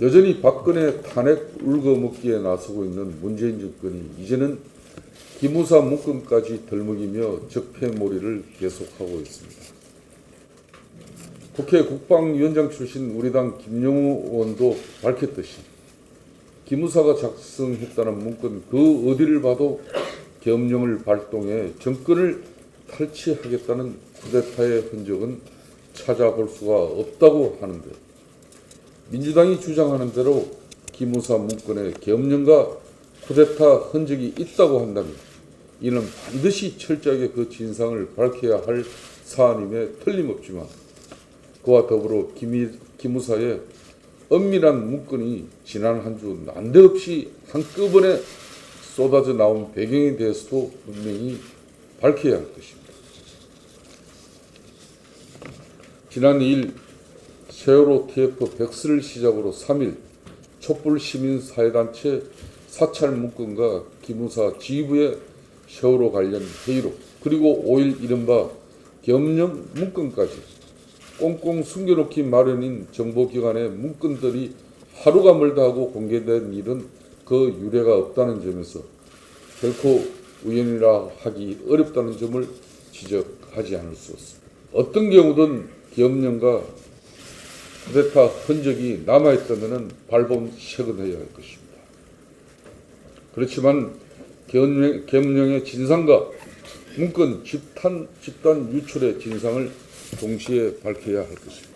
여전히 박근혜 탄핵 울거먹기에 나서고 있는 문재인 정권이 이제는 기무사 묶음까지 덜먹이며 적폐몰이를 계속하고 있습니다. 국회 국방위원장 출신 우리 당 김영우 의원도 밝혔듯이 기무사가 작성했다는 문건 그 어디를 봐도 계엄령을 발동해 정권을 탈취하겠다는 쿠데타의 흔적은 찾아볼 수가 없다고 하는데 민주당이 주장하는 대로 기무사 문건에 계엄령과 쿠데타 흔적이 있다고 한다면 이는 반드시 철저하게 그 진상을 밝혀야 할 사안임에 틀림없지만 그와 더불어 기미, 기무사의 엄밀한 문건이 지난 한 주 난데없이 한꺼번에 쏟아져 나온 배경에 대해서도 분명히 밝혀야 할 것입니다. 지난 2일 세월호 TF 백스를 시작으로 3일 촛불 시민사회단체 사찰 문건과 기무사 지휘부의 세월호 관련 회의록 그리고 5일 이른바 겸령 문건까지 꽁꽁 숨겨놓기 마련인 정보기관의 문건들이 하루가 멀다 하고 공개된 일은 그 유례가 없다는 점에서 결코 우연이라 하기 어렵다는 점을 지적하지 않을 수 없습니다. 어떤 경우든 기업령과 쿠데타 흔적이 남아있다면 발본 체근해야 할 것입니다. 그렇지만 계엄령의 진상과 문건 집단, 집단 유출의 진상을 동시에 밝혀야 할 것입니다.